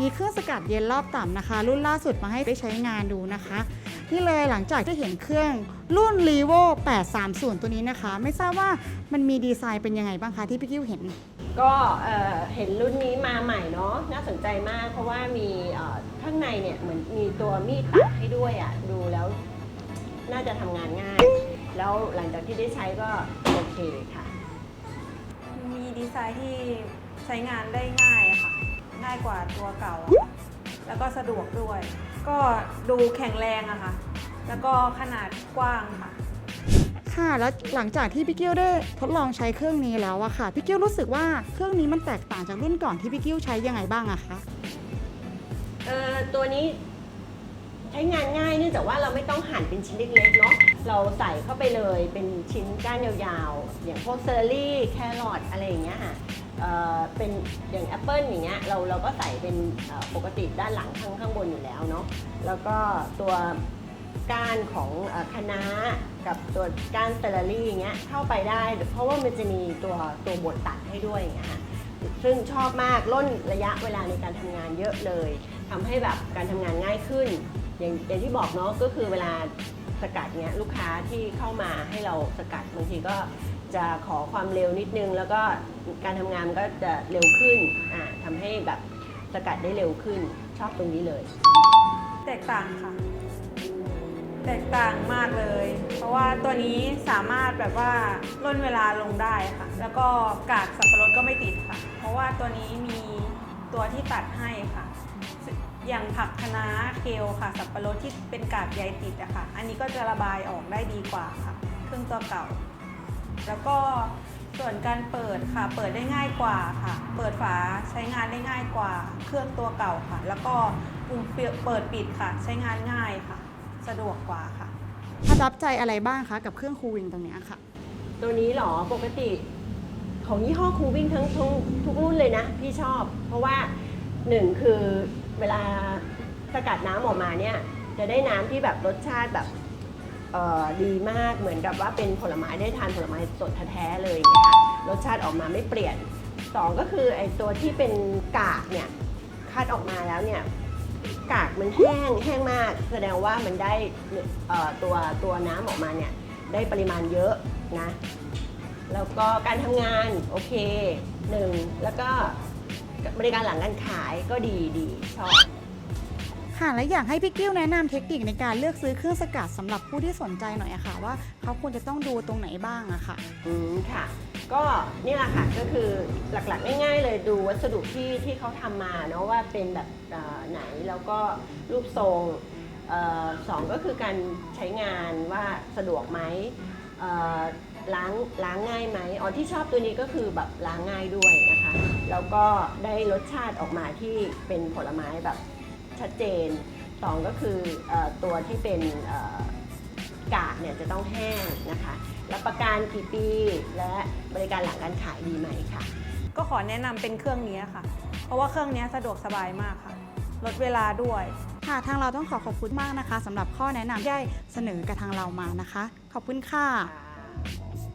มีเครื่องสกัดเย็นรอบต่ำนะคะ รุ่นล่าสุดมาให้ได้ใช้งานดูนะคะนี่เลยหลังจากที่เห็นเครื่องรุ่น r e v o 830 ตัวนี้นะคะ ไม่ทราบว่ามันมีดีไซน์เป็นยังไงบ้างคะที่พี่กิ้วเห็น ก็เอ่อเห็นรุ่นนี้มาใหม่เนาะน่าสนใจมากเพราะว่ามีเอ่อข้างในเนี่ยเหมือนมีตัวมีดตัดให้ด้วยอะ่ะดูแล้วน่าจะทำงานง่าย แล้วหลังจากที่ได้ใช้ก็โอเคค่ะ มีดีไซน์ที่ใช้งานได้ง่ายอะค่ะ ง่ายกว่าตัวเก่าอะค่ะแล้วก็สะดวกด้วย ก็ดูแข็งแรงอะค่ะ แล้วก็ขนาดกว้างค่ะ ค่ะ แล้วหลังจากที่พี่กิ้วได้ทดลองใช้เครื่องนี้แล้วอะค่ะ พี่กิ้วรู้สึกว่าเครื่องนี้มันแตกต่างจากรุ่นก่อนที่พี่กิ้วใช้ยังไงบ้างอะคะ เอ่อตัวนี้ใช้งานง่ายเนื่องจากว่าเราไม่ต้องหั่นเป็นชิ้นเล็กๆเนาะ เราใส่เข้าไปเลยเป็นชิ้นก้านยาวๆ อย่างพวกเซอร์รี่ แครอทอะไรอย่างเงี้ยค่ะ เป็นอย่างแอปเปิลอย่างเงี้ยเราเราก็ใส่เป็นปกติด้านหลังข้างข้างบนอยู่แล้วเนาะแล้วก็ตัวก้านของเอ่อคะกับตัวก้านเซอร์รี่อย่างเงี้ยเข้าไปได้ เพราะว่ามันจะมีตัวตัวบดตัดให้ด้วยอย่างเงี้ยค่ะซึ่งชอบมากล่นระยะเวลาในการทำงานเยอะเลยทำให้แบบการทำงานง่ายขึ้น อย่างอย่างที่บอกเนาะก็คือเวลาสกัดเนี้ยลูกค้าที่เข้ามาให้เราสกัดบางทีก็ จะขอความเร็วนิดนึง แล้วก็การทำงานมันก็จะเร็วขึ้นอ่าทำให้แบบสกัดได้เร็วขึ้นชอบตรงนี้เลย แตกต่างค่ะ แตกต่างมากเลย เพราะว่าตัวนี้สามารถแบบว่าล่นเวลาลงได้ค่ะ แล้วก็กากสับปะรดก็ไม่ติดค่ะ เพราะว่าตัวนี้มีตัวที่ตัดให้ค่ะ อย่างผักคะน้าเคลค่ะ สับปะรดที่เป็นกากใยติดอะค่ะ อันนี้ก็จะระบายออกได้ดีกว่าค่ะ เครื่องตัวเก่า แล้วก็ส่วนการเปิดค่ะ เปิดได้ง่ายกว่าค่ะ เปิดฝาใช้งานได้ง่ายกว่า เครื่องตัวเก่าค่ะ แล้วก็ปุ่มเปิดปิดค่ะ ใช้งานง่ายค่ะ สะดวกกว่าค่ะประทับใจอะไรบ้างคะกับเครื่องคูวิงตรงเนี้ยค่ะ ตัวนี้เหรอปกติของยี่ห้อคูวิ่งทั้งทุกทุกรุ่นเลยนะ พี่ชอบ เพราะว่าหนึ่งคือเวลาสกัดน้ำออกมาเนี่ย จะได้น้ำที่แบบรสชาติแบบเอ่อ ดีมากเหมือนกับว่าเป็นผลไม้ได้ทานผลไม้สดแท้ๆเลยนะคะรสชาติออกมาไม่เปลี่ยนสองก็คือไอตัวที่เป็นกากเนี่ยคัดออกมาแล้วเนี่ยกากมันแห้งแห้งมาก แสดงว่ามันได้ตัวตัวน้ำออกมาเนี่ยได้ปริมาณเยอะนะแล้วก็การทำงานโอเคหนึ่งแล้วก็บริการหลังการขายก็ดีดีชอบ ค่ะ และอยากให้พี่กิ้วแนะนำเทคนิคในการเลือกซื้อเครื่องสกัดสำหรับผู้ที่สนใจหน่อยอะค่ะ ว่าเขาควรจะต้องดูตรงไหนบ้างอะค่ะ อืมค่ะ ก็นี่แหละค่ะก็คือหลักๆง่ายๆเลยดูวัสดุที่ที่เขาทำมาเนาะว่าเป็นแบบไหนแล้วก็รูปทรงออสองก็คือการใช้งานว่าสะดวกไหมล้างล้างง่ายไหมอ๋อที่ชอบตัวนี้ก็คือแบบล้างง่ายด้วยนะคะ แล้วก็ได้รสชาติออกมาที่เป็นผลไม้แบบ ชัดเจนสองก็คือเออตัวที่เป็นเอ่อกากเนี่ยจะต้องแห้งนะคะรับประกันกี่ปีและบริการหลังการขายดีไหมค่ะ ก็ขอแนะนำเป็นเครื่องนี้ค่ะ เพราะว่าเครื่องนี้สะดวกสบายมากค่ะ ลดเวลาด้วย ค่ะทางเราต้องขอขอบคุณมากนะคะสำหรับข้อแนะนำที่ได้เสนอกับทางเรามานะคะ ขอบคุณค่ะค่ะ